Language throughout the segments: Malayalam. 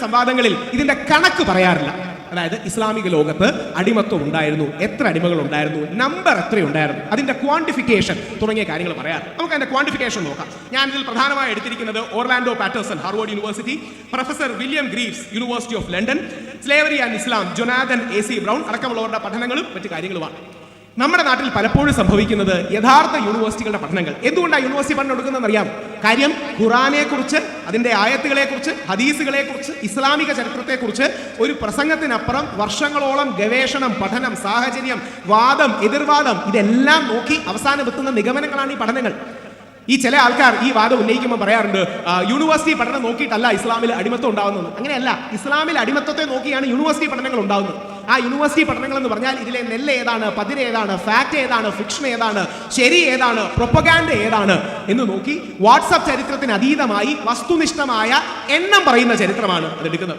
സംവാദങ്ങളിൽ ഇതിന്റെ കണക്ക് പറയാറില്ല. അതായത് ഇസ്ലാമിക ലോകത്ത് അടിമത്വം ഉണ്ടായിരുന്നു. എത്ര അടിമകൾ ഉണ്ടായിരുന്നു? നമ്പർ എത്ര ഉണ്ടായിരുന്നു. അതിന്റെ ക്വാണ്ടിഫിക്കേഷൻ തുടങ്ങിയ കാര്യങ്ങൾ പറയാറ്. നമുക്ക് അതിന്റെ ക്വാണ്ടിഫിക്കേഷൻ നോക്കാം. ഞാൻ ഇതിൽ പ്രധാനമായി എടുത്തിരിക്കുന്നത് Orlando Patterson Harvard University professor William Greaves University of London slavery and Islam Jonathan A C Brown അടക്കമുള്ളവരുടെ പഠനങ്ങളും മറ്റു കാര്യങ്ങളുമാണ്. നമ്മുടെ നാട്ടിൽ പലപ്പോഴും സംഭവിക്കുന്നത് യഥാർത്ഥ യൂണിവേഴ്സിറ്റികളുടെ പഠനങ്ങൾ. എന്തുകൊണ്ടാണ് യൂണിവേഴ്സിറ്റി പഠനം എടുക്കുന്നതെന്ന് അറിയാം കാര്യം ആയത്തുകളെ കുറിച്ച് ഹദീസുകളെ കുറിച്ച് ഇസ്ലാമിക ചരിത്രത്തെ കുറിച്ച് ഒരു പ്രസംഗത്തിനപ്പുറം വർഷങ്ങളോളം ഗവേഷണം പഠനം സാഹചര്യം വാദം എതിർവാദം ഇതെല്ലാം നോക്കി അവസാനം എത്തുന്ന നിഗമനങ്ങളാണ് ഈ പഠനങ്ങൾ. ഈ ചില ആൾക്കാർ ഈ വാദം ഉന്നയിക്കുമ്പോൾ പറയാറുണ്ട് യൂണിവേഴ്സിറ്റി പഠനം നോക്കിയിട്ടല്ല ഇസ്ലാമിൽ അടിമത്തം ഉണ്ടാകുന്നത് അങ്ങനെയല്ല ഇസ്ലാമിൽ അടിമത്തത്തെ നോക്കിയാണ് യൂണിവേഴ്സിറ്റി പഠനങ്ങൾ ഉണ്ടാവുന്നത്. ആ യൂണിവേഴ്സിറ്റി പഠനങ്ങൾ എന്ന് പറഞ്ഞാൽ ഇതിലെ നെല്ല് ഏതാണ് പതിര് ഏതാണ് ഫാക്ട് ഏതാണ് ഫിക്ഷൻ ഏതാണ് ശരി ഏതാണ് പ്രൊപ്പഗാൻഡ് ഏതാണ് എന്ന് നോക്കി വാട്സപ്പ് ചരിത്രത്തിന് അതീതമായി വസ്തുനിഷ്ഠമായ എണ്ണം പറയുന്ന ചരിത്രമാണ് അതെടുക്കുന്നത്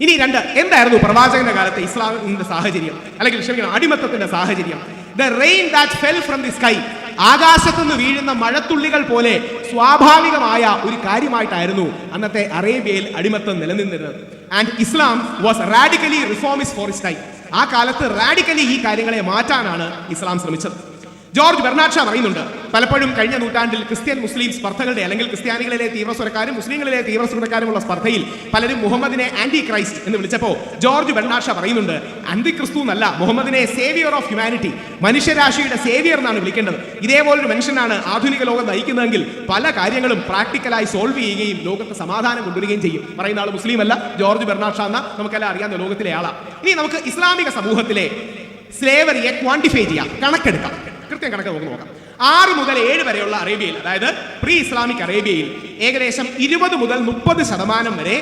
ഇനി രണ്ട് എന്തായിരുന്നു പ്രവാചകന്റെ കാലത്തെ ഇസ്ലാമിന്റെ സാഹചര്യം? അല്ലെങ്കിൽ ക്ഷമിക്കണം അടിമത്തത്തിന്റെ സാഹചര്യം? The rain that fell from the sky ആകാശത്തു നിന്ന് വീഴുന്ന മഴത്തുള്ളികൾ പോലെ സ്വാഭാവികമായ ഒരു കാര്യമായിട്ടായിരുന്നു അന്നത്തെ അറേബ്യയിൽ അടിമത്തം നിലനിന്നിരുന്നത്. And Islam was radically reformist for its time ആ കാലത്ത് റാഡിക്കലി ഈ കാര്യങ്ങളെ മാറ്റാനാണ് ഇസ്ലാം ശ്രമിച്ചത്. ജോർജ് ബെർണാഡ് ഷാ പറയുന്നുണ്ട് പലപ്പോഴും കഴിഞ്ഞ നൂറ്റാണ്ടിൽ ക്രിസ്ത്യൻ മുസ്ലിം സ്പർദ്ധകളുടെ അല്ലെങ്കിൽ ക്രിസ്ത്യാനികളിലെ തീവ്രസ്വരക്കാരും മുസ്ലിങ്ങളിലെ തീവ്രസ്വരക്കാരുമുള്ള സ്പർദ്ധയിൽ പലരും മുഹമ്മദിനെ ആന്റി ക്രൈസ്റ്റ് എന്ന് വിളിച്ചപ്പോൾ ജോർജ് ബെർണാഡ് ഷാ പറയുന്നുണ്ട് ആന്റി ക്രിസ്തു എന്നല്ല മുഹമ്മദിനെ സേവിയർ ഓഫ് ഹ്യൂമാനിറ്റി മനുഷ്യരാശിയുടെ സേവിയർ എന്നാണ് വിളിക്കേണ്ടത്. ഇതേപോലൊരു മനുഷ്യനാണ് ആധുനിക ലോകം നയിക്കുന്നതെങ്കിൽ പല കാര്യങ്ങളും പ്രാക്ടിക്കലായി സോൾവ് ചെയ്യുകയും ലോകത്ത് സമാധാനം കൊണ്ടുവരികയും ചെയ്യും. പറയുന്ന ആൾ മുസ്ലിം അല്ല ജോർജ് ബെർണാഡ് ഷാ എന്ന നമുക്കെല്ലാം അറിയാവുന്ന ലോകത്തിലെ ആളാണ് ഇനി നമുക്ക് ഇസ്ലാമിക സമൂഹത്തിലെ സ്ലേവറിയെ ക്വാണ്ടിഫൈ ചെയ്യാം കണക്കെടുക്കാം. കൃത്യം കണക്ക് നമുക്ക് നോക്കാം. ആറ് മുതൽ ഏഴ് വരെയുള്ള അറേബ്യയിൽ അതായത് പ്രീ ഇസ്ലാമിക് അറേബ്യയിൽ ഏകദേശം ഇരുപത് മുതൽ മുപ്പത് ശതമാനം വരെ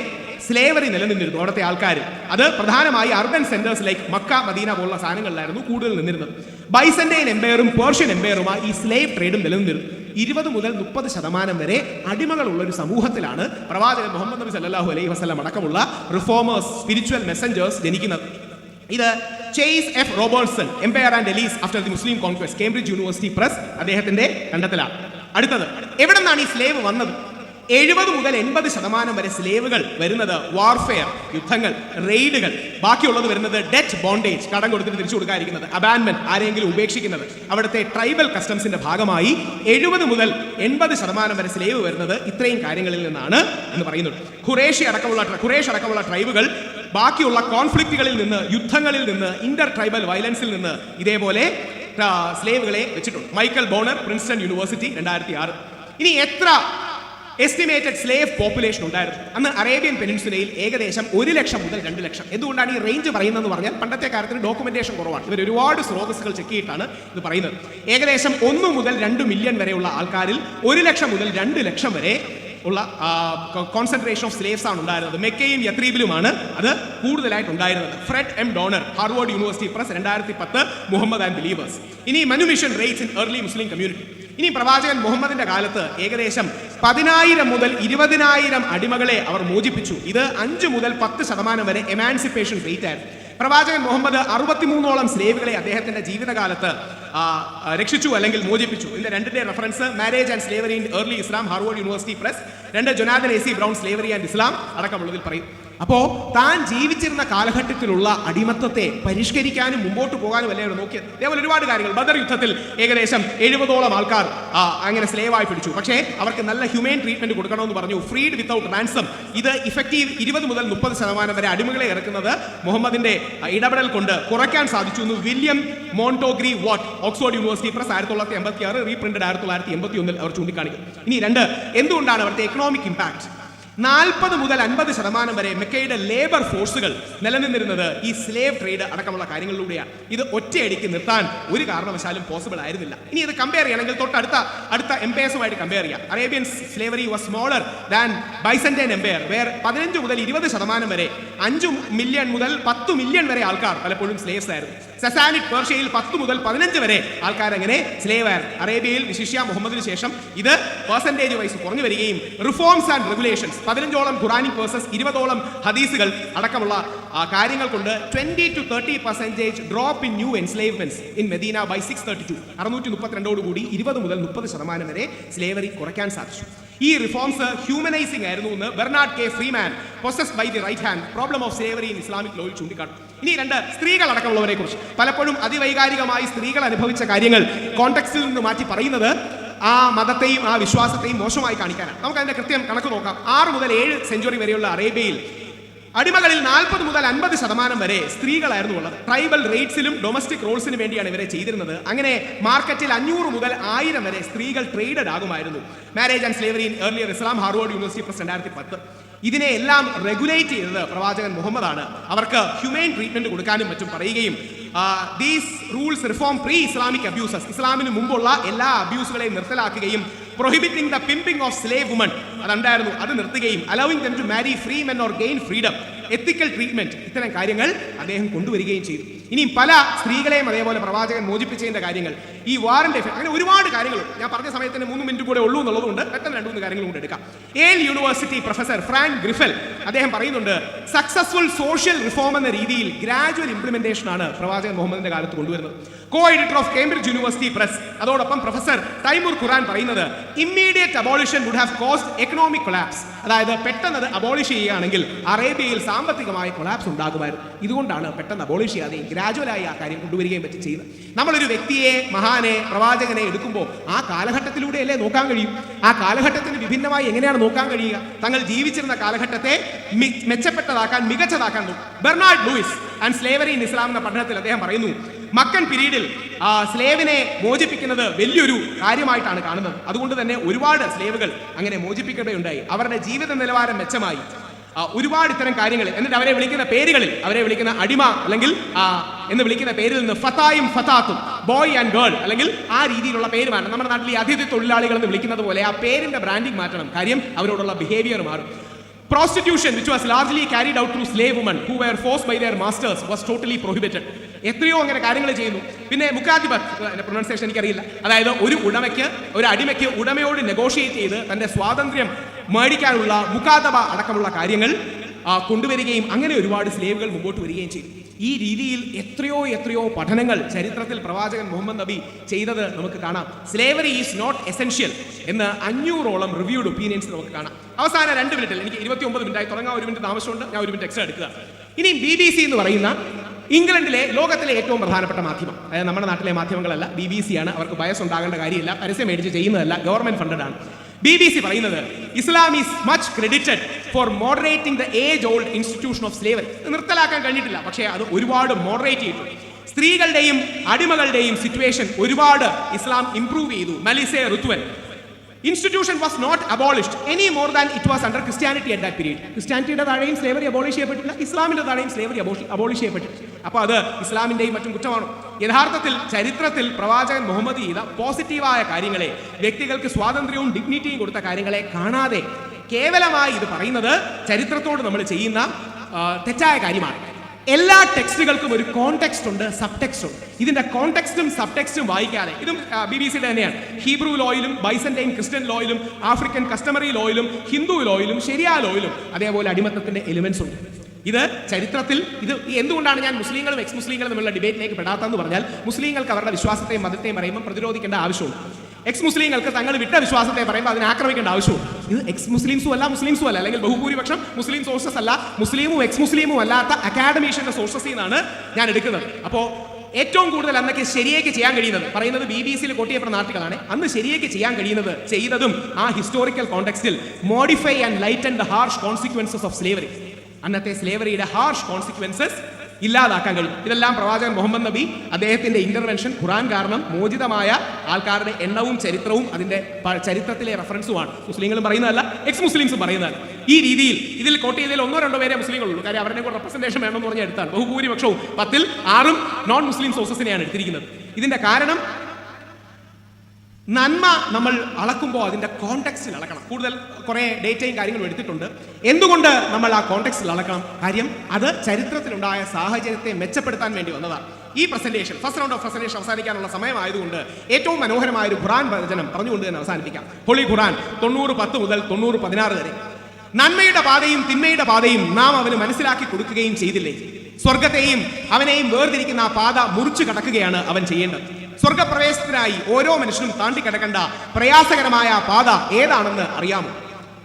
സ്ലേവറി നിലനിന്നിരുന്നു അവിടുത്തെ ആൾക്കാർ അത് പ്രധാനമായി urban centres like Mecca Medina പോലുള്ള സാധനങ്ങളിലായിരുന്നു കൂടുതൽ നിന്നിരുന്നത്. ബൈസന്റൈൻ എംപയറും പേർഷ്യൻ എംപയറുമായി ഈ സ്ലേവ് ട്രേഡും നിലനിന്നിരുന്നു. ഇരുപത് മുതൽ മുപ്പത് ശതമാനം വരെ അടിമകളുള്ള ഒരു സമൂഹത്തിലാണ് പ്രവാചകൻ മുഹമ്മദ് നബി സല്ലാഹു അലൈഹി വസ്ലം അടക്കമുള്ള റിഫോമേഴ്സ് സ്പിരിച്വൽ മെസ്സഞ്ചേഴ്സ് ജനിക്കുന്നത്. ഇത് Chase F Robertson empire and elites after the Muslim conquest Cambridge University Press അദ്ദേഹത്തിന്റെ കണ്ടെത്തലാണ്. അടുത്തത് എവിടെ നിന്നാണ് ഈ സ്ലേവ് വന്നത്? എഴുപത് മുതൽ എൺപത് ശതമാനം വരെ സ്ലേവുകൾ വരുന്നത് വാർഫെയർ യുദ്ധങ്ങൾ റെയ്ഡുകൾ ബാക്കിയുള്ളത് വരുന്നത് ഡെറ്റ് ബോണ്ടേജ് കടം കൊടുത്തിട്ട് തിരിച്ചു കൊടുക്കാതിരിക്കുന്നത് അബാൻമെന്റ് ആരെങ്കിലും ഉപേക്ഷിക്കുന്നത്. അവിടുത്തെ ട്രൈബൽ കസ്റ്റംസിന്റെ ഭാഗമായി എഴുപത് മുതൽ എൺപത് ശതമാനം വരെ സ്ലേവ് വരുന്നത് ഇത്രയും കാര്യങ്ങളിൽ നിന്നാണ് എന്ന് പറയുന്നുണ്ട്. ഖുറേഷി അടക്കമുള്ള ഖുറേഷ് അടക്കമുള്ള ട്രൈബുകൾ ബാക്കിയുള്ള കോൺഫ്ലിക്റ്റുകളിൽ നിന്ന് യുദ്ധങ്ങളിൽ നിന്ന് ഇന്റർ ട്രൈബൽ വയലൻസിൽ നിന്ന് ഇതേപോലെ സ്ലേവുകളെ വെച്ചിട്ടുണ്ട്. മൈക്കൽ ബോണർ പ്രിൻസ്റ്റൺ യൂണിവേഴ്സിറ്റി രണ്ടായിരത്തി ആറ് ഇനി എത്ര എസ്റ്റിമേറ്റഡ് സ്ലേവ് പോപ്പുലേഷൻ ഉണ്ടായിരുന്നു? അന്ന് അറേബ്യൻ പെനിൻസുലയിൽ ഏകദേശം ഒരു ലക്ഷം മുതൽ രണ്ട് ലക്ഷം. എന്തുകൊണ്ടാണ് ഈ റേഞ്ച് പറയുന്നതെന്ന് പറഞ്ഞാൽ പണ്ടത്തെ കാര്യത്തിൽ ഡോക്യുമെന്റേഷൻ കുറവാണ്. ഇവർ ഒരുപാട് സ്രോതസ്സുകൾ ചെക്ക് ചെയ്തിട്ടാണ് ഇത് പറയുന്നത്. ഏകദേശം ഒന്ന് മുതൽ രണ്ട് മില്യൺ വരെയുള്ള ആൾക്കാരിൽ ഒരു ലക്ഷം മുതൽ രണ്ട് ലക്ഷം വരെ ഉള്ള കോൺസെൻട്രേഷൻ ഓഫ് സ്ലേവ്സ് ആണ് ഉണ്ടായിരുന്നത്. മെക്കയും യത്രീബിലുമാണ് അത് കൂടുതലായിട്ട് ഉണ്ടായിരുന്നത്. Fred M Donner Harvard University Press രണ്ടായിരത്തി പത്ത് മുഹമ്മദ് ആൻഡ് ബിലീവേഴ്സ് ഇനി manumission rates in early Muslim community ഇനി പ്രവാചകൻ മുഹമ്മദിന്റെ കാലത്ത് ഏകദേശം പതിനായിരം മുതൽ ഇരുപതിനായിരം അടിമകളെ അവർ മോചിപ്പിച്ചു. ഇത് അഞ്ച് മുതൽ പത്ത് ശതമാനം വരെ എമാൻസിപ്പേഷൻ റേറ്റ് ആയിരുന്നു. പ്രവാചകൻ മുഹമ്മദ് അറുപത്തിമൂന്നോളം സ്ലേവുകളെ അദ്ദേഹത്തിന്റെ ജീവിതകാലത്ത് രക്ഷിച്ചു അല്ലെങ്കിൽ മോചിപ്പിച്ചു. ഇതിന്റെ രണ്ടിന്റെ reference marriage and slavery in early Islam Harvard University Press രണ്ട് Jonathan A C Brown slavery and Islam അടക്കമുള്ളതിൽ പറയും. അപ്പോ താൻ ജീവിച്ചിരുന്ന കാലഘട്ടത്തിലുള്ള അടിമത്തത്തെ പരിഷ്കരിക്കാനും മുമ്പോട്ട് പോകാനും അല്ലേ നോക്കിയത്? ഇതേപോലെ ഒരുപാട് കാര്യങ്ങൾ. ബദർ യുദ്ധത്തിൽ ഏകദേശം എഴുപതോളം ആൾക്കാർ അങ്ങനെ സ്ലേവായി പിടിച്ചു. പക്ഷേ അവർക്ക് നല്ല ഹ്യൂമൻ ട്രീറ്റ്മെന്റ് കൊടുക്കണമെന്ന് പറഞ്ഞു. Freed without ransom. ഇത് ഇഫക്റ്റീവ് ഇരുപത് മുതൽ മുപ്പത് ശതമാനം വരെ അടിമകളെ ഇറക്കുന്നത് മുഹമ്മദിന്റെ ഇടപെടൽ കൊണ്ട് കുറയ്ക്കാൻ സാധിച്ചു എന്ന് William Montgomery Watt Oxford University Press ആയിരത്തി തൊള്ളായിരത്തി എൺപത്തി ആറ് റീപ്രിന്റഡ് ആയിരത്തി തൊള്ളായിരത്തി എൺപത്തി ഒന്നിൽ അവർ ചൂണ്ടിക്കാണിക്കും ഇനി രണ്ട് എന്തുകൊണ്ടാണ് എക്കണോമിക് economic impact. നാൽപ്പത് മുതൽ അൻപത് ശതമാനം വരെ മെക്കയുടെ ലേബർ ഫോഴ്സുകൾ നിലനിന്നിരുന്നത് ഈ സ്ലേവ് ട്രേഡ് അടക്കമുള്ള കാര്യങ്ങളിലൂടെയാണ്. ഇത് ഒറ്റയടിക്ക് നിർത്താൻ ഒരു കാരണവശാലും പോസിബിൾ ആയിരുന്നില്ല. ഇനി ഇത് കമ്പയർ ചെയ്യണമെങ്കിൽ തൊട്ടടുത്ത അടുത്ത എംപയേഴ്സുമായിട്ട് കമ്പയർ ചെയ്യാം. Arabian slavery was smaller than Byzantine empire where പതിനഞ്ച് മുതൽ ഇരുപത് ശതമാനം വരെ അഞ്ച് മില്യൺ മുതൽ പത്ത് മില്യൺ വരെ ആൾക്കാർ പലപ്പോഴും സ്ലേവ്സ് ആയിരുന്നു. സെസാനിക് പേർഷ്യയിൽ പത്ത് മുതൽ പതിനഞ്ച് വരെ ആൾക്കാർ അങ്ങനെ സ്ലേവ് ആയിരുന്നു. അറേബ്യയിൽ വിശിഷ്യ മുഹമ്മദിന് ശേഷം ഇത് പെർസെന്റേജ് വൈസ് കുറഞ്ഞു വരികയും റിഫോംസ് ആൻഡ് റെഗുലേഷൻസ് പതിനഞ്ചോളം ഖുറാനിക് വേഴ്സസ് ഇരുപതോളം ഹദീസുകൾ അടക്കമുള്ള കാര്യങ്ങൾ കൊണ്ട് twenty to thirty percentage drop in new enslavements in Medina by six thirty two അറുന്നൂറ്റി മുപ്പത്തിരണ്ടോട് കൂടി ഇരുപത് മുതൽ മുപ്പത് ശതമാനം വരെ സ്ലേവറി കുറയ്ക്കാൻ സാധിച്ചു. ഈ റിഫോംസ് ഹ്യൂമനൈസിംഗ് ആയിരുന്നു എന്ന് Bernard K. Freeman possess by the right hand problem of slavery in Islamic ലോയിൽ ചൂണ്ടിക്കാട്ടും. ഇനി രണ്ട് സ്ത്രീകൾ അടക്കമുള്ളവരെ കുറിച്ച് പലപ്പോഴും അതിവൈകാരികമായി സ്ത്രീകൾ അനുഭവിച്ച കാര്യങ്ങൾ കോണ്ടെക്സ്റ്റിൽ നിന്ന് മാറ്റി പറയുന്നത് ആ മതത്തെയും ആ വിശ്വാസത്തെയും മോശമായി കാണിക്കാനാണ്. നമുക്ക് അതിന്റെ കൃത്യം കണക്ക് നോക്കാം. ആറ് മുതൽ ഏഴ് സെഞ്ചുറി വരെയുള്ള അറേബ്യയിൽ അടിമകളിൽ നാൽപ്പത് മുതൽ അൻപത് ശതമാനം വരെ സ്ത്രീകളായിരുന്നു ഉള്ളത്. ട്രൈബൽ റേറ്റ്സിലും ഡൊമസ്റ്റിക് റോൾസിനും വേണ്ടിയാണ് ഇവരെ ചെയ്തിരുന്നത്. അങ്ങനെ മാർക്കറ്റിൽ അഞ്ഞൂറ് മുതൽ ആയിരം വരെ സ്ത്രീകൾ traded ആകുമായിരുന്നു. Marriage and slavery in earlier Islam Harvard University Press രണ്ടായിരത്തി പത്ത് ഇതിനെ എല്ലാം റെഗുലേറ്റ് ചെയ്തത് പ്രവാചകൻ മുഹമ്മദാണ്. അവർക്ക് ഹ്യൂമൻ ട്രീറ്റ്മെന്റ് കൊടുക്കാനും മറ്റും പറയുകയും these rules reform pre Islamic abuses ഇസ്ലാമിന് മുമ്പുള്ള എല്ലാ അബ്യൂസുകളെയും നിർത്തലാക്കുകയും prohibiting the pimping of slave woman അതുണ്ടായിരുന്നു അത് നിർത്തുകയും allowing them to marry free men or gain freedom ethical treatment ഇത്തരം കാര്യങ്ങൾ അദ്ദേഹം കൊണ്ടുവരികയും ചെയ്തു. ഇനിയും പല സ്ത്രീകളെയും അതേപോലെ പ്രവാചകൻ മോചിപ്പിച്ചതിന്റെ കാര്യങ്ങൾ. ഈ വാറന്റ് എഫക്ട് അങ്ങനെ ഒരുപാട് പറഞ്ഞ സമയത്തിന് മൂന്ന് മിനിറ്റ് കൂടെ ഉള്ളൂ എന്നുള്ളതുകൊണ്ട് പെട്ടെന്ന് രണ്ട് മൂന്ന് കാര്യങ്ങൾ കൊണ്ട് എടുക്കാം. ഏൽ യൂണിവേഴ്സിറ്റി പ്രൊഫസർ ഫ്രാങ്ക് ഗ്രിഫൽ അദ്ദേഹം പറയുന്നുണ്ട് സക്സസ്ഫുൾ സോഷ്യൽ റിഫോം എന്ന രീതിയിൽ ഗ്രാജുവൽ ഇംപ്ലിമെന്റേഷൻ ആണ് പ്രവാചകൻ മുഹമ്മദിന്റെ കാലത്ത് കൊണ്ടുവരുന്നത്. Co editor of Cambridge University Press അതോടൊപ്പം പ്രൊഫസർ തൈമൂർ ഖുറാൻ പറയുന്നത് immediate abolition would have cost economic collapse അതായത് പെട്ടെന്ന് അത് അബോളിഷ് ചെയ്യുകയാണെങ്കിൽ അറേബ്യയിൽ സാമ്പത്തികമായ കൊളാപ്സ് ഉണ്ടാകുമായിരുന്നു. ഇതുകൊണ്ടാണ് പെട്ടെന്ന് അബോളിഷ് ചെയ്യാതെ ഗ്രാജുവലായി ആ കാര്യം കൊണ്ടുവരികയും പറ്റി ചെയ്യുന്നത്. നമ്മളൊരു വ്യക്തിയെ മഹാനെ പ്രവാചകനെ എടുക്കുമ്പോൾ ആ കാലഘട്ടത്തിലൂടെയല്ലേ നോക്കാൻ കഴിയും? ആ കാലഘട്ടത്തിന് വിഭിന്നമായി എങ്ങനെയാണ് നോക്കാൻ കഴിയുക? തങ്ങൾ ജീവിച്ചിരുന്ന കാലഘട്ടത്തെ മെച്ചപ്പെട്ടതാക്കാൻ മികച്ചതാക്കാൻ നോക്കും. Bernard Lewis and slavery in Islam എന്ന പഠനത്തിൽ അദ്ദേഹം പറയുന്നു മക്കൻ പിരീഡിൽ സ്ലേവിനെ മോചിപ്പിക്കുന്നത് വലിയൊരു കാര്യമായിട്ടാണ് കാണുന്നത്. അതുകൊണ്ട് തന്നെ ഒരുപാട് സ്ലേവുകൾ അങ്ങനെ മോചിപ്പിക്കുകയുണ്ടായി അവരുടെ ജീവിത നിലവാരം മെച്ചമായി. ഒരുപാട് ഇത്തരം കാര്യങ്ങൾ. എന്നിട്ട് അവരെ വിളിക്കുന്ന പേരുകളിൽ അവരെ വിളിക്കുന്ന അടിമ അല്ലെങ്കിൽ എന്ന് വിളിക്കുന്ന പേരിൽ നിന്ന് ഫതായും ഫതാത്തും ബോയ് ആൻഡ് ഗേൾ അല്ലെങ്കിൽ ആ രീതിയിലുള്ള പേര് മാറ്റണം. നമ്മുടെ നാട്ടിൽ ഈ അതിഥി തൊഴിലാളികൾ എന്ന് വിളിക്കുന്നത് പോലെ ആ പേരിന്റെ ബ്രാൻഡിംഗ് മാറ്റണം. കാര്യം അവരോടുള്ള ബിഹേവിയർ മാറും. Prostitution which was largely carried out through slave woman who were forced by their masters was totally prohibited. എത്രയോ അങ്ങനെ കാര്യങ്ങൾ ചെയ്യുന്നു. പിന്നെ മുക്കാധിപത് പ്രൊണൗൺസിയേഷൻ എനിക്കറിയില്ല. അതായത് ഒരു ഉടമയ്ക്ക് ഒരു അടിമയ്ക്ക് ഉടമയോട് നെഗോഷിയേറ്റ് ചെയ്ത് തന്റെ സ്വാതന്ത്ര്യം മേടിക്കാനുള്ള മുക്കാതബ അടക്കമുള്ള കാര്യങ്ങൾ കൊണ്ടുവരികയും അങ്ങനെ ഒരുപാട് സ്ലേവുകൾ മുമ്പോട്ട് വരികയും ചെയ്തു. ഈ രീതിയിൽ എത്രയോ എത്രയോ പഠനങ്ങൾ ചരിത്രത്തിൽ പ്രവാചകൻ മുഹമ്മദ് നബി ചെയ്തത് നമുക്ക് കാണാം. സ്ലേവറി ഈസ് നോട്ട് എസെൻഷ്യൽ എന്ന് അഞ്ഞൂറോളം റിവ്യൂഡ് ഒപ്പീനിയൻസ് നമുക്ക് കാണാം. അവസാന രണ്ട് മിനിറ്റിൽ എനിക്ക് ഇരുപത്തി ഒമ്പത് മിനിറ്റായി തുടങ്ങാൻ ഒരു മിനിറ്റ് താമസമുണ്ട്. ഞാൻ ഒരു മിനിറ്റ് എക്സ്ട്രാ എടുക്കുക. ഇനി ബി ബി സി എന്ന് പറയുന്ന ഇംഗ്ലണ്ടിലെ ലോകത്തിലെ ഏറ്റവും പ്രധാനപ്പെട്ട മാധ്യമം. അതായത് നമ്മുടെ നാട്ടിലെ മാധ്യമങ്ങളല്ല. ബി ബി സി ആണ്. അവർക്ക് ബയസ് ഉണ്ടാകേണ്ട കാര്യമില്ല. പരസ്യം മേടിച്ച് ചെയ്യുന്നതല്ല. ഗവൺമെന്റ് ഫണ്ടഡ് ആണ് ബി ബി സി പറയുന്നത് Islam is much credited for moderating the age old institution of slavery നിർത്തലാക്കാൻ കഴിഞ്ഞിട്ടില്ല പക്ഷേ അത് ഒരുപാട് മോഡറേറ്റ് ചെയ്തിട്ടുണ്ട്. സ്ത്രീകളുടെയും അടിമകളുടെയും സിറ്റുവേഷൻ ഒരുപാട് ഇസ്ലാം ഇംപ്രൂവ് ചെയ്തു. Malise Ruthven institution was not abolished any more than it was under Christianity at that period ക്രിസ്ത്യാനിറ്റിയുടെ താഴെയും സ്ലേവറി അബോളിഷ് ചെയ്യപ്പെട്ടില്ല ഇസ്ലാമിന്റെ താഴെയും സ്ലേവറി അബോളിഷ് ചെയ്യപ്പെട്ടിട്ടില്ല. അപ്പോൾ അത് ഇസ്ലാമിന്റെയും മറ്റും കുറ്റമാണ്? യഥാർത്ഥത്തിൽ ചരിത്രത്തിൽ പ്രവാചകൻ മുഹമ്മദ് ചെയ്ത പോസിറ്റീവായ കാര്യങ്ങളെ വ്യക്തികൾക്ക് സ്വാതന്ത്ര്യവും ഡിഗ്നിറ്റിയും കൊടുത്ത കാര്യങ്ങളെ കാണാതെ കേവലമായി ഇത് പറയുന്നത് ചരിത്രത്തോട് നമ്മൾ ചെയ്യുന്ന തെറ്റായ കാര്യമാണ്. എല്ലാ ടെക്സ്റ്റുകൾക്കും ഒരു കോണ്ടെക്സ്റ്റ് ഉണ്ട് സബ് ടെക്സ്റ്റ് ഉണ്ട്. ഇതിന്റെ കോണ്ടെക്സ്റ്റും സബ് ടെക്സ്റ്റും വായിക്കാതെ ഇതും ബി ബി സിയുടെ തന്നെയാണ്. ഹീബ്രു ലോയിലും ബൈസന്റൈൻ ക്രിസ്ത്യൻ ലോയിലും ആഫ്രിക്കൻ കസ്റ്റമറി ലോയിലും ഹിന്ദു ലോയിലും ശരിയാ ലോയിലും അതേപോലെ അടിമത്തത്തിന്റെ എലിമെന്റ്സ് ഉണ്ട്. ഇത് ചരിത്രത്തിൽ ഇത് എന്തുകൊണ്ടാണ് ഞാൻ മുസ്ലിങ്ങളും എക്സ് മുസ്ലിങ്ങളും തമ്മിലുള്ള ഡിബേറ്റിലേക്ക് പെടാത്തതെന്ന് പറഞ്ഞാൽ മുസ്ലിങ്ങൾക്ക് അവരുടെ വിശ്വാസത്തെയും മതത്തെയും പറയുമ്പോൾ പ്രതിരോധിക്കേണ്ട ആവശ്യമുണ്ട്. എക്സ് മുസ്ലിങ്ങൾക്ക് തങ്ങൾ വിട്ട വിശ്വാസത്തെ പറയുമ്പോൾ അതിനെ ആക്രമിക്കേണ്ട ആവശ്യമുണ്ട്. ഇത് എക്സ് മുസ്ലിംസും അല്ല മുസ്ലിംസും അല്ല അല്ലെങ്കിൽ ബഹുഭൂരിപക്ഷം മുസ്ലിം സോഴ്സസ് അല്ല മുസ്ലിമും എക്സ് മുസ്ലിമും അല്ലാത്ത അക്കാഡമീഷ്യന്റെ സോഴ്സസിൽ നിന്നാണ് ഞാൻ എടുക്കുന്നത്. അപ്പോൾ ഏറ്റവും കൂടുതൽ അന്നൊക്കെ ശരിയേക്ക് ചെയ്യാൻ കഴിയുന്നത് പറയുന്നത് ബി ബി സിയിൽ കോട്ടിയപ്പെട്ട നാട്ടുകളാണ്. അന്ന് ശരിയേക്ക് ചെയ്യാൻ കഴിയുന്നത് ചെയ്തതും ആ historical കോണ്ടെക്സ്റ്റിൽ modify and light and the harsh consequences of slavery അന്നത്തെ സ്ലേവറിയുടെ ഹാർഷ് കോൺസിക്വൻസസ് ഇല്ലാതാക്കാൻ കഴിയും. ഇതെല്ലാം പ്രവാചകൻ മുഹമ്മദ് നബി അദ്ദേഹത്തിന്റെ ഇന്റർവെൻഷൻ ഖുറാൻ കാരണം മോചിതമായ ആൾക്കാരുടെ എണ്ണവും ചരിത്രവും അതിന്റെ ചരിത്രത്തിലെ റെഫറൻസുമാണ് മുസ്ലിങ്ങളും പറയുന്നതല്ല എക്സ് മുസ്ലിംസും പറയുന്നതല്ല ഈ രീതിയിൽ ഇതിൽ കോട്ട് ചെയ്തതിൽ ഒന്നോ രണ്ടോ പേരെ മുസ്ലിങ്ങളുള്ളൂ കാര്യം അവരുടെ കൂടെ റെപ്രസെന്റേഷൻ വേണമെന്ന് പറഞ്ഞ എടുത്താണ്. ബഹുഭൂരിപക്ഷവും പത്തിൽ ആറും നോൺ മുസ്ലിം സോഴ്സസിനെയാണ് എടുത്തിരിക്കുന്നത്. ഇതിന്റെ കാരണം നന്മ നമ്മൾ അളക്കുമ്പോൾ അതിന്റെ കോണ്ടെക്സ്റ്റിൽ അളക്കണം. കൂടുതൽ കുറേ ഡേറ്റയും കാര്യങ്ങളും എടുത്തിട്ടുണ്ട്. എന്തുകൊണ്ട് നമ്മൾ ആ കോണ്ടെക്സ്റ്റിൽ അളക്കണം? കാര്യം അത് ചരിത്രത്തിലുണ്ടായ സാഹചര്യത്തെ മെച്ചപ്പെടുത്താൻ വേണ്ടി വന്നതാണ് ഈ presentation first round of presentation അവസാനിക്കാനുള്ള സമയമായതുകൊണ്ട് ഏറ്റവും മനോഹരമായ ഒരു ഖുറാൻ വചനം പറഞ്ഞുകൊണ്ട് തന്നെ അവസാനിപ്പിക്കാം. ഹോളി ഖുറാൻ തൊണ്ണൂറ് പത്ത് മുതൽ തൊണ്ണൂറ് പതിനാറ് വരെ. നന്മയുടെ പാതയും തിന്മയുടെ പാതയും നാം അവന് മനസ്സിലാക്കി കൊടുക്കുകയും ചെയ്തില്ലേ? സ്വർഗത്തെയും അവനെയും വേർതിരിക്കുന്ന ആ പാത മുറിച്ചു കടക്കുകയാണ് അവൻ ചെയ്യേണ്ടത്. സ്വർഗപ്രവേശത്തിനായി ഓരോ മനുഷ്യനും താണ്ടി കിടക്കേണ്ട പ്രയാസകരമായ പാത ഏതാണെന്ന് അറിയാമോ?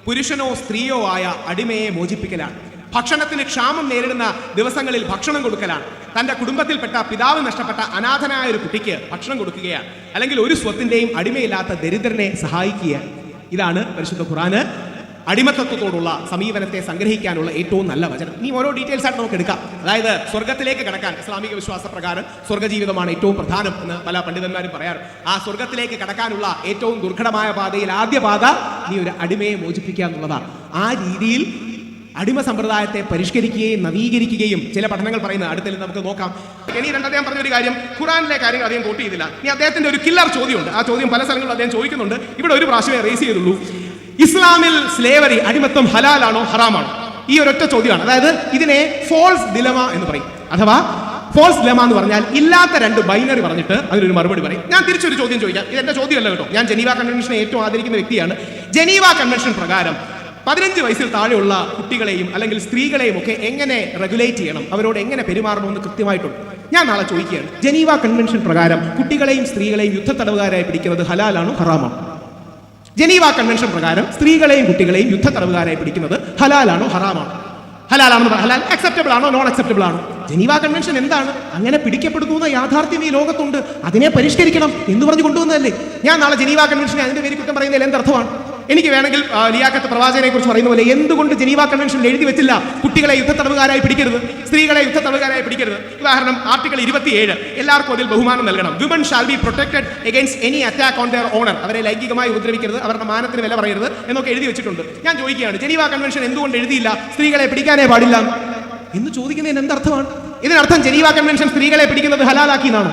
പുരുഷനോ സ്ത്രീയോ ആയ അടിമയെ മോചിപ്പിക്കലാണ്. ഭക്ഷണത്തിന് ക്ഷാമം നേരിടുന്ന ദിവസങ്ങളിൽ ഭക്ഷണം കൊടുക്കലാണ്. തന്റെ കുടുംബത്തിൽപ്പെട്ട പിതാവ് നഷ്ടപ്പെട്ട അനാഥനായ ഒരു കുട്ടിക്ക് ഭക്ഷണം കൊടുക്കുകയാണ്. അല്ലെങ്കിൽ ഒരു സ്വത്തിന്റെയും അടിമയില്ലാത്ത ദരിദ്രനെ സഹായിക്കുക ഇതാണ് പരിശുദ്ധ ഖുറാന് അടിമത്തത്വത്തോടുള്ള സമീപനത്തെ സംഗ്രഹിക്കാനുള്ള ഏറ്റവും നല്ല വചനം. ഇനി ഓരോ ഡീറ്റെയിൽസ് ആയിട്ട് നമുക്ക് എടുക്കാം. അതായത് സ്വർഗത്തിലേക്ക് കടക്കാൻ ഇസ്ലാമിക വിശ്വാസ പ്രകാരം സ്വർഗജീവിതമാണ് ഏറ്റവും പ്രധാനം എന്ന് പല പണ്ഡിതന്മാരും പറയാറ് ആ സ്വർഗത്തിലേക്ക് കടക്കാനുള്ള ഏറ്റവും ദുർഘടമായ പാതയിൽ ആദ്യ പാത നീ ഒരു അടിമയെ മോചിപ്പിക്കുക എന്നുള്ളതാണ്. ആ രീതിയിൽ അടിമ സമ്പ്രദായത്തെ പരിഷ്കരിക്കുകയും നവീകരിക്കുകയും ചില പഠനങ്ങൾ പറയുന്ന അടുത്തിൽ നമുക്ക് നോക്കാം. ഇനി രണ്ട് അദ്ദേഹം പറഞ്ഞൊരു കാര്യം ഖുറാനിലെ കാര്യങ്ങൾ അദ്ദേഹം കോട്ട് ഇനി അദ്ദേഹത്തിന്റെ ഒരു കില്ലർ ചോദ്യമുണ്ട്. ആ ചോദ്യം പല സ്ഥലങ്ങളിലും അദ്ദേഹം ചോദിക്കുന്നുണ്ട്. ഇവിടെ ഒരു പ്രാവശ്യമേ റേസ് ചെയ്തുള്ളൂ. ഇസ്ലാമിൽ സ്ലേവറി അടിമത്തം ഹലാലാണോ ഹറാമാണോ? ഈ ഒരൊറ്റ ചോദ്യമാണ്. അതായത് ഇതിനെ ഫോൾസ് ദിലമ എന്ന് പറയും. അഥവാ ഫോൾസ് ലെമ എന്ന് പറഞ്ഞാൽ ഇല്ലാത്ത രണ്ട് ബൈനറി പറഞ്ഞിട്ട് അതിനൊരു മറുപടി പറയും. ഞാൻ തിരിച്ചൊരു ചോദ്യം ചോദിക്കാം. ഇത് എന്റെ ചോദ്യമല്ല കേട്ടോ. ഞാൻ ജനീവ കൺവെൻഷനെ ഏറ്റവും ആദരിക്കുന്ന വ്യക്തിയാണ്. ജനീവ കൺവെൻഷൻ പ്രകാരം പതിനഞ്ച് വയസ്സിൽ താഴെയുള്ള കുട്ടികളെയും അല്ലെങ്കിൽ സ്ത്രീകളെയും ഒക്കെ എങ്ങനെ റെഗുലേറ്റ് ചെയ്യണം? അവരോട് എങ്ങനെ പെരുമാറണമെന്ന് കൃത്യമായിട്ടുണ്ട്. ഞാൻ നാളെ ചോദിക്കുകയാണ്. ജനീവ കൺവെൻഷൻ പ്രകാരം കുട്ടികളെയും സ്ത്രീകളെയും യുദ്ധ യുദ്ധത്തടവുകാരായി പിടിക്കുന്നത് ഹലാലാണോ ഹറാമാണോ? ജനീവ കൺവെൻഷൻ പ്രകാരം സ്ത്രീകളെയും കുട്ടികളെയും യുദ്ധത്തടവുകാരായി പിടിക്കുന്നത് ഹലാലാണോ ഹറാമാണോ? ഹലാലാണെന്ന് ഹലാൽ അക്സെപ്റ്റബിൾ ആണോ? നോൺ അക്സെപ്റ്റബിൾ ആണോ? ജനീവ കൺവെൻഷൻ എന്താണ്? അങ്ങനെ പിടിക്കപ്പെടുന്നു യാഥാർത്ഥ്യം ഈ ലോകത്തുണ്ട്. അതിനെ പരിഷ്കരിക്കണം എന്ന് പറഞ്ഞു കൊണ്ടുവന്നതല്ലേ? ഞാൻ നാളെ ജനീവ കൺവെൻഷനെ അതിന്റെ പേര് കുറ്റം പറയുന്നതിൽ എന്തർത്ഥമാണ് എനിക്ക് വേണമെങ്കിൽ ലിയാക്കത്ത് പ്രവാചകനെ കുറിച്ച് പറയുന്ന പോലെ എന്തുകൊണ്ട് ജനീവ കൺവെൻഷനിൽ എഴുതി വെച്ചില്ല? കുട്ടികളെ യുദ്ധ തടവുകാരായി പിടിക്കരുത് സ്ത്രീകളെ യുദ്ധ തടവുകാരായി പിടിക്കരുത്. ഉദാഹരണം ആർട്ടിക്കിൾ ഇരുപത്തിയേഴ്. എല്ലാവർക്കും അതിൽ ബഹുമാനം നൽകണം. Women shall be protected against any attack on their honour അവരെ ലൈംഗികമായി ഉപദ്രവിക്കരുത് അവരുടെ മാനത്തിന് വില പറയരുത് എന്നൊക്കെ എഴുതി വെച്ചിട്ടുണ്ട്. ഞാൻ ചോദിക്കുകയാണ് ജനീവ കൺവെൻഷൻ എന്തുകൊണ്ട് എഴുതിയില്ല? സ്ത്രീകളെ പിടിക്കാനേ പാടില്ല എന്ന് ചോദിക്കുന്നതിന് എന്തർത്ഥമാണ്? ഇതിനർത്ഥം ജനീവ കൺവെൻഷൻ സ്ത്രീകളെ പിടിക്കുന്നത് ഹലാലാക്കി എന്നാണ്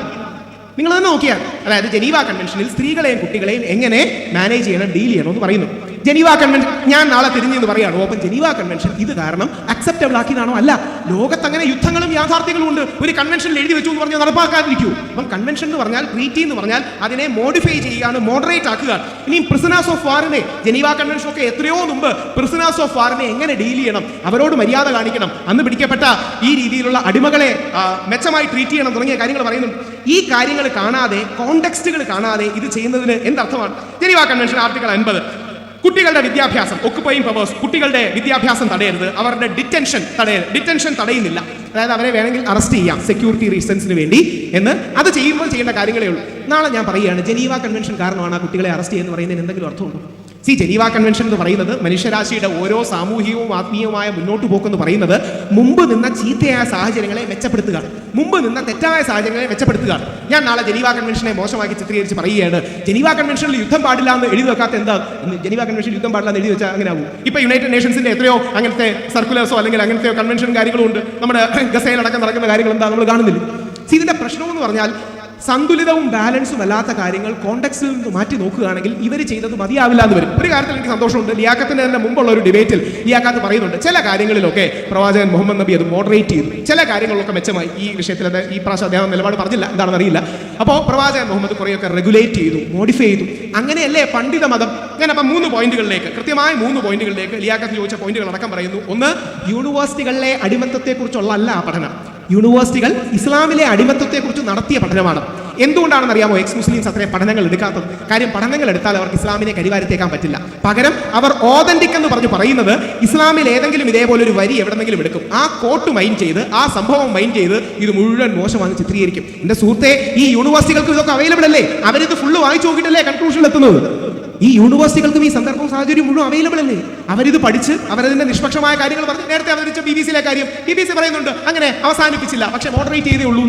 നിങ്ങൾ തന്നെ നോക്കിയാൽ അതായത് ജനീവ കൺവെൻഷനിൽ സ്ത്രീകളെയും കുട്ടികളെയും എങ്ങനെ മാനേജ് ചെയ്യണം ഡീൽ ചെയ്യണം എന്ന് പറയുന്നു. ജനീവ കൺവെൻഷൻ ഞാൻ നാളെ തിരിഞ്ഞു എന്ന് പറയാണ്. ഓപ്പൺ ജനീവ കൺവെൻഷൻ ഇത് കാരണം അക്സെപ്റ്റബിൾ ആക്കിയതാണോ? അല്ല. ലോകത്ത് അങ്ങനെ യുദ്ധങ്ങളും യാഥാർത്ഥ്യങ്ങളും ഉണ്ട്. ഒരു കൺവെൻഷനിൽ എഴുതി വെച്ചു എന്ന് പറഞ്ഞാൽ നടപ്പാക്കാതിരിക്കൂ. അപ്പം കൺവെൻഷൻ എന്ന് പറഞ്ഞാൽ ട്രീറ്റി എന്ന് പറഞ്ഞാൽ അതിനെ മോഡിഫൈ ചെയ്യുകയാണ് മോഡറേറ്റ് ആക്കുക. ഇനി പ്രിസണേഴ്സ് ഓഫ് വാറിനെ ജനീവ കൺവെൻഷൻ ഒക്കെ എത്രയോ മുമ്പ് പ്രിസണേഴ്സ് ഓഫ് വാറിനെ എങ്ങനെ ഡീൽ ചെയ്യണം? അവരോട് മര്യാദ കാണിക്കണം. അന്ന് പിടിക്കപ്പെട്ട ഈ രീതിയിലുള്ള അടിമകളെ മെച്ചമായി ട്രീറ്റ് ചെയ്യണം തുടങ്ങിയ കാര്യങ്ങൾ പറയുന്നുണ്ട്. ഈ കാര്യങ്ങൾ കാണാതെ കോണ്ടെക്സ്റ്റുകൾ കാണാതെ ഇത് ചെയ്യുന്നതിന് എന്തർത്ഥമാണ്? ജനീവ കൺവെൻഷൻ ആർട്ടിക്കിൾ അൻപത്. കുട്ടികളുടെ വിദ്യാഭ്യാസം ഒക്കുപ്പയും പവേഴ്സ് കുട്ടികളുടെ വിദ്യാഭ്യാസം തടയരുത്. അവരുടെ ഡിറ്റൻഷൻ തടയരുത് ഡിറ്റൻഷൻ തടയുന്നില്ല. അതായത് അവരെ വേണമെങ്കിൽ അറസ്റ്റ് ചെയ്യാം സെക്യൂരിറ്റി റീസൺസിന് വേണ്ടി എന്ന്. അത് ചെയ്യുമ്പോൾ ചെയ്യേണ്ട കാര്യങ്ങളേ ഉള്ളൂ. നാളെ ഞാൻ പറയുകയാണ് ജനീവ കൺവെൻഷൻ കാരണമാണ് ആ കുട്ടികളെ അറസ്റ്റ് ചെയ്യുന്നത് പറയുന്നതിന് എന്തെങ്കിലും അർത്ഥമുണ്ടോ? സി ജനീവ കൺവെൻഷൻ എന്ന് പറയുന്നത് മനുഷ്യരാശിയുടെ ഓരോ സാമൂഹികവും ആത്മീയവുമായ മുന്നോട്ട് പോക്കെന്ന് പറയുന്നത് മുമ്പ് നിന്ന ചീത്തയായ സാഹചര്യങ്ങളെ മെച്ചപ്പെടുത്തുക. മുമ്പ് നിന്ന തെറ്റായ സാഹചര്യങ്ങളെ മെച്ചപ്പെടുത്തുക. ഞാൻ നാളെ ജനീവ കൺവെൻഷനെ മോശമാക്കി ചിത്രീകരിച്ച് പറയുകയാണ്. ജനീവ കൺവെൻഷനിൽ യുദ്ധം പാടില്ല എന്ന് എഴുതി വെക്കാത്ത എന്താ? ജനീവ കൺവെൻഷൻ യുദ്ധം പാടില്ല എന്ന് എഴുതി വെച്ചാൽ അങ്ങനെ ആവും. ഇപ്പൊ യുണൈറ്റഡ് നേഷൻസിന്റെ എത്രയോ അങ്ങനത്തെ സർക്കുലേഴ്സോ അല്ലെങ്കിൽ അങ്ങനത്തെ കൺവെൻഷൻ കാര്യങ്ങളും ഉണ്ട്. നമ്മുടെ ഗസയിലടക്കം നടക്കുന്ന കാര്യങ്ങൾ എന്താ? നമ്മൾ കാണുന്നില്ല. സി ഇതിന്റെ പ്രശ്നം എന്ന് പറഞ്ഞാൽ സന്തുലിതവും ബാലൻസും അല്ലാത്ത കാര്യങ്ങൾ കോണ്ടക്സിൽ നിന്ന് മാറ്റി നോക്കുകയാണെങ്കിൽ ഇവർ ചെയ്തത് മതിയാവില്ല എന്ന് വരും. ഒരു കാര്യത്തിൽ എനിക്ക് സന്തോഷമുണ്ട്. ലിയാക്കത്തിന് തന്നെ മുമ്പുള്ള ഒരു ഡിബേറ്റിൽ ലിയാക്കാത്ത് പറയുന്നുണ്ട് ചില കാര്യങ്ങളിലൊക്കെ പ്രവാചകൻ മുഹമ്മദ് നബി അത് മോഡറേറ്റ് ചെയ്തു. ചില കാര്യങ്ങളൊക്കെ മെച്ചമായി. ഈ വിഷയത്തിൽ ഈ പ്രാവശ്യം അദ്ദേഹം നിലപാട് പറഞ്ഞില്ല. എന്താണെന്ന് അറിയില്ല. അപ്പോൾ പ്രവാചകൻ മുഹമ്മദ് കുറേയൊക്കെ റെഗുലേറ്റ് ചെയ്തു മോഡിഫൈ ചെയ്തു. അങ്ങനെയല്ലേ പണ്ഡിത മതം? ഞാൻ അപ്പം മൂന്ന് പോയിന്റുകളിലേക്ക് കൃത്യമായ മൂന്ന് പോയിന്റുകളിലേക്ക് ലിയാക്കത്ത് ചോദിച്ച പോയിന്റുകൾ അടക്കം പറയുന്നു. ഒന്ന് യൂണിവേഴ്സിറ്റികളിലെ അടിമത്തത്തെക്കുറിച്ചുള്ള അല്ല പഠനം. യൂണിവേഴ്സിറ്റികൾ ഇസ്ലാമിലെ അടിമത്വത്തെക്കുറിച്ച് നടത്തിയ പഠനമാണ്. എന്തുകൊണ്ടാണെന്ന് അറിയാമോ എക്സ് മുസ്ലിംസ് അത്രയും പഠനങ്ങൾ എടുക്കാത്തത്? കാര്യം പഠനങ്ങൾ എടുത്താൽ അവർക്ക് ഇസ്ലാമിനെ കരിവാരത്തേക്കാൻ പറ്റില്ല. പകരം അവർ ഓതന്റിക് എന്ന് പറഞ്ഞു പറയുന്നത് ഇസ്ലാമിൽ ഏതെങ്കിലും ഇതേപോലെ ഒരു വരി എവിടെന്നെങ്കിലും എടുക്കും. ആ കോട്ട് മൈൻ ചെയ്ത് ആ സംഭവം മൈൻ ചെയ്ത് ഇത് മുഴുവൻ മോശമാണ് ചിത്രീകരിക്കും. എന്റെ സുഹൃത്തെ ഈ യൂണിവേഴ്സിറ്റികൾക്ക് ഇതൊക്കെ അവൈലബിൾ അല്ലേ? അവരിത് ഫുള്ള് വായിച്ചു നോക്കിയിട്ടല്ലേ കൺക്ലൂഷനിൽ എത്തുന്നത്? ഈ യൂണിവേഴ്സിറ്റികൾക്കും ഈ സന്ദർഭവും സാഹചര്യം മുഴുവൻ അവൈലബിൾ അല്ലേ? അവരിത് പഠിച്ച് അവരതിന്റെ നിഷ്പക്ഷമായ കാര്യങ്ങൾ പറഞ്ഞ് നേരത്തെ അവതരിച്ച ബി ബി സിയിലെ കാര്യം. ബി ബി സി പറയുന്നുണ്ട് അങ്ങനെ അവസാനിപ്പിച്ചില്ല പക്ഷേ മോഡറേറ്റ് ചെയ്തേ ഉള്ളൂ.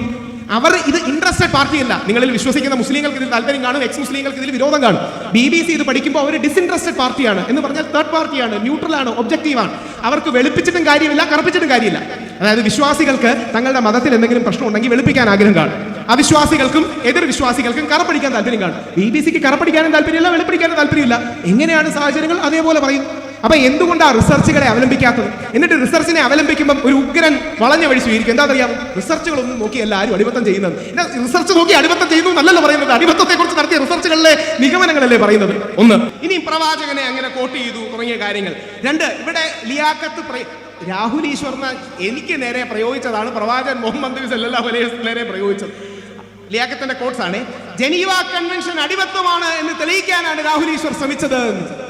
അവർ ഇത് ഇൻട്രസ്റ്റഡ് പാർട്ടിയല്ല. നിങ്ങളിൽ വിശ്വസിക്കുന്ന മുസ്ലിങ്ങൾക്ക് ഇതിൽ താല്പര്യം കാണും എക്സ് മുസ്ലിങ്ങൾക്ക് ഇതിൽ വിരോധം കാണും. ബി ബി സി ഇത് പഠിക്കുമ്പോൾ അവർ ഡിസിൻട്രസ്റ്റഡ് പാർട്ടിയാണ് എന്ന് പറഞ്ഞാൽ തേർഡ് പാർട്ടിയാണ് ന്യൂട്രൽ ആണ് ഒബ്ജക്റ്റീവാണ് അവർക്ക് വെളുപ്പിച്ചിട്ടും കാര്യമില്ല കറുപ്പിച്ചിട്ടും കാര്യമില്ല. അതായത് വിശ്വാസികൾക്ക് തങ്ങളുടെ മതത്തിൽ എന്തെങ്കിലും പ്രശ്നം ഉണ്ടെങ്കിൽ വെളുപ്പിക്കാൻ ആഗ്രഹം കാണും. അവിശ്വാസികൾക്കും എതിർ വിശ്വാസികൾക്കും കറപ്പടിക്കാൻ താല്പര്യം കാണും. ബി ബി സിക്ക് കറപ്പടിക്കാനും താല്പര്യമില്ല വെളുപ്പിടിക്കാനും താല്പര്യമില്ല. എങ്ങനെയാണ് സാഹചര്യങ്ങൾ? അതേപോലെ പറയും. അപ്പൊ എന്തുകൊണ്ടാണ് റിസർച്ചുകളെ അവലംബിക്കാത്തത്? എന്നിട്ട് റിസർച്ചിനെ അവലംബിക്കുമ്പോൾ ഒരു ഉഗ്രൻ വളഞ്ഞ വഴി സ്വീകരിക്കും. എന്താ അറിയാം റിസർച്ചുകളൊന്നും നോക്കി എല്ലാവരും അടിമത്തം ചെയ്യുന്നത്. റിസർച്ച് നോക്കി അടിമത്തം ചെയ്യുന്നു എന്നല്ലല്ലോ പറയുന്നത്. അടിമത്തത്തെ കുറിച്ച് നടത്തിയ റിസർച്ചുകളിലെ നിഗമനങ്ങളല്ലേ പറയുന്നത്? ഒന്ന് ഇനി പ്രവാചകനെ അങ്ങനെ കോട്ട് ചെയ്തു തുടങ്ങിയ കാര്യങ്ങൾ. രണ്ട് ഇവിടെ ലിയാക്കത്ത് രാഹുൽ ഈശ്വറിന് എനിക്ക് നേരെ പ്രയോഗിച്ചതാണ്. പ്രവാചകൻ മുഹമ്മദ് നബി സല്ലാ വസല്ലം നേരെ പ്രയോഗിച്ചത്. ലിയാക്കത്തിന്റെ കോട്ട്സ് ആണ് ജനീവ കൺവെൻഷൻ അടിമത്വമാണ് എന്ന് തെളിയിക്കാനാണ് രാഹുൽ ഈശ്വർ ശ്രമിച്ചത്.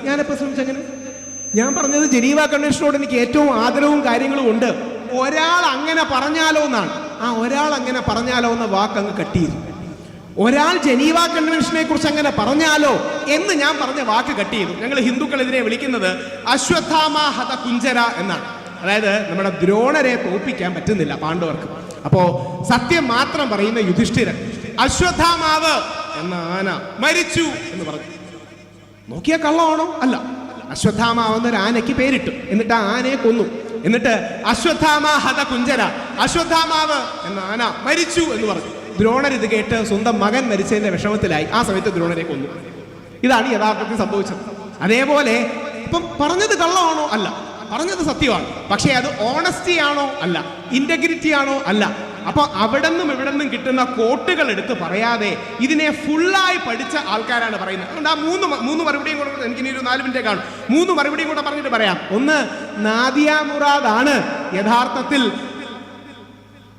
ഞാനിപ്പോ ശ്രമിച്ചങ്ങനെ ഞാൻ പറഞ്ഞത് ജനീവ കൺവെൻഷനോട് എനിക്ക് ഏറ്റവും ആദരവും കാര്യങ്ങളും ഉണ്ട്. ഒരാൾ അങ്ങനെ പറഞ്ഞാലോ എന്നാണ്. ആ ഒരാൾ അങ്ങനെ പറഞ്ഞാലോ എന്ന വാക്ക് അങ്ങ് കട്ടിയിരുന്നു ഒരാൾ ജനീവ കൺവെൻഷനെ കുറിച്ച് അങ്ങനെ പറഞ്ഞാലോ എന്ന് ഞാൻ പറഞ്ഞ വാക്ക് കട്ട് ചെയ്തു ഞങ്ങൾ ഹിന്ദുക്കൾ ഇതിനെ വിളിക്കുന്നത് അശ്വത്ഥാമ ഹത കുഞ്ചര എന്നാണ്. അതായത് നമ്മുടെ ദ്രോണരെ തോൽപ്പിക്കാൻ പറ്റുന്നില്ല പാണ്ഡവർക്ക്. അപ്പോ സത്യം മാത്രം പറയുന്ന യുധിഷ്ഠിരൻ അശ്വത്ഥാമാവ് എന്ന ആന മരിച്ചു എന്ന് പറഞ്ഞു. നോക്കിയ കള്ളമാണോ? അല്ല. അശ്വത്ഥാമാവ് എന്നൊരു ആനയ്ക്ക് പേരിട്ടു. എന്നിട്ട് ആ ആനയെ കൊന്നു. എന്നിട്ട് അശ്വത്ഥാമ ഹത കുഞ്ചര അശ്വത്ഥാമാവ് എന്ന ആന മരിച്ചു എന്ന് പറഞ്ഞു. ദ്രോണർ ഇത് കേട്ട് സ്വന്തം മകൻ മരിച്ചതിന്റെ വിഷമത്തിലായി. ആ സമയത്ത് ദ്രോണരെ കൊന്നു. ഇതാണ് യഥാർത്ഥത്തിൽ സംഭവിച്ചത്. അതേപോലെ ഇപ്പം പറഞ്ഞത് കള്ളമാണോ? അല്ല. പറഞ്ഞത് സത്യമാണ്. പക്ഷേ അത് ഓണസ്റ്റി ആണോ? അല്ല. ഇന്റഗ്രിറ്റി ആണോ? അല്ല. അപ്പോൾ അവിടെ നിന്നും ഇവിടെ നിന്നും കിട്ടുന്ന കോട്ടുകൾ എടുത്ത് പറയാതെ ഇതിനെ ഫുള്ളായി പഠിച്ച ആൾക്കാരാണ് പറയുന്നത്. അതുകൊണ്ട് ആ മൂന്ന് മൂന്ന് മറുപടിയും കൂടെ എനിക്ക് ഇനി ഒരു നാല് മിനിറ്റ് കാണും. മൂന്ന് മറുപടിയും കൂടെ പറഞ്ഞിട്ട് പറയാം. ഒന്ന് നാദിയ മുറാദ് ആണ് യഥാർത്ഥത്തിൽ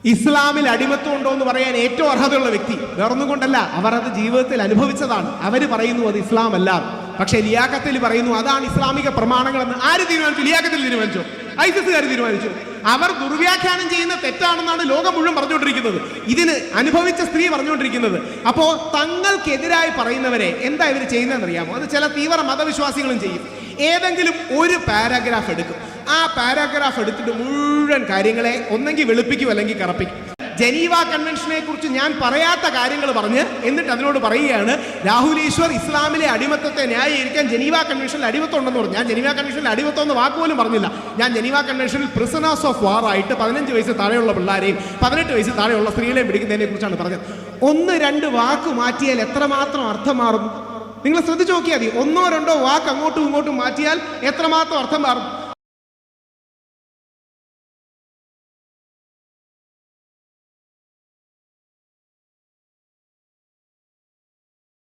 ഇസ്ലാമിൽ അടിമത്വം ഉണ്ടോ എന്ന് പറയാൻ ഏറ്റവും അർഹതയുള്ള വ്യക്തി. വേറൊന്നും കൊണ്ടല്ല. അവർ അത് ജീവിതത്തിൽ അനുഭവിച്ചതാണ്. അവർ പറയുന്നു അത് ഇസ്ലാം അല്ല പക്ഷേ ലിയാക്കത്തിൽ പറയുന്നു അതാണ് ഇസ്ലാമിക പ്രമാണങ്ങളെന്ന് ആര് തീരുമാനിച്ചു? ലിയാക്കത്തിൽ തീരുമാനിച്ചു? ഐസിസുകാർ തീരുമാനിച്ചു. അവർ ദുർവ്യാഖ്യാനം ചെയ്യുന്ന തെറ്റാണെന്നാണ് ലോകം മുഴുവൻ പറഞ്ഞുകൊണ്ടിരിക്കുന്നത്. ഇതിന് അനുഭവിച്ച സ്ത്രീ പറഞ്ഞുകൊണ്ടിരിക്കുന്നത്. അപ്പോ തങ്ങൾക്കെതിരായി പറയുന്നവരെ എന്താ ഇവർ ചെയ്യുന്നതെന്ന് അറിയാമോ അത് ചില തീവ്ര മതവിശ്വാസികളും ചെയ്യും. ഏതെങ്കിലും ഒരു പാരാഗ്രാഫ് എടുക്കും. ആ പാരാഗ്രാഫ് എടുത്തിട്ട് മുഴുവൻ കാര്യങ്ങളെ ഒന്നെങ്കിൽ വെളുപ്പിക്കും അല്ലെങ്കിൽ കറപ്പിക്കും. ജനീവ കൺവെൻഷനെ കുറിച്ച് ഞാൻ പറയാത്ത കാര്യങ്ങൾ പറഞ്ഞ് എന്നിട്ട് അതിനോട് പറയുകയാണ് രാഹുൽ ഈശ്വർ ഇസ്ലാമിലെ അടിമത്തത്തെ ന്യായീകരിക്കാൻ ജനീവ കൺവെൻഷനിൽ അടിമത്തം ഉണ്ടെന്ന് പറഞ്ഞു. ഞാൻ ജനീവ കൺവെൻഷനിൽ അടിമത്തം എന്ന് വാക്കുപോലും പറഞ്ഞില്ല. ഞാൻ ജനീവ കൺവെൻഷനിൽ പ്രിസണേഴ്സ് ഓഫ് വാർ ആയിട്ട് പതിനഞ്ച് വയസ്സ് താഴെയുള്ള പിള്ളേരെയും പതിനെട്ട് വയസ്സ് താഴെയുള്ള സ്ത്രീകളെയും പിടിക്കുന്നതിനെ കുറിച്ചാണ് പറഞ്ഞത്. ഒന്ന് രണ്ട് വാക്ക് മാറ്റിയാൽ എത്രമാത്രം അർത്ഥം മാറും? നിങ്ങൾ ശ്രദ്ധിച്ചു നോക്കിയാൽ മതി. ഒന്നോ രണ്ടോ വാക്ക് അങ്ങോട്ടും ഇങ്ങോട്ടും മാറ്റിയാൽ എത്രമാത്രം അർത്ഥം മാറും?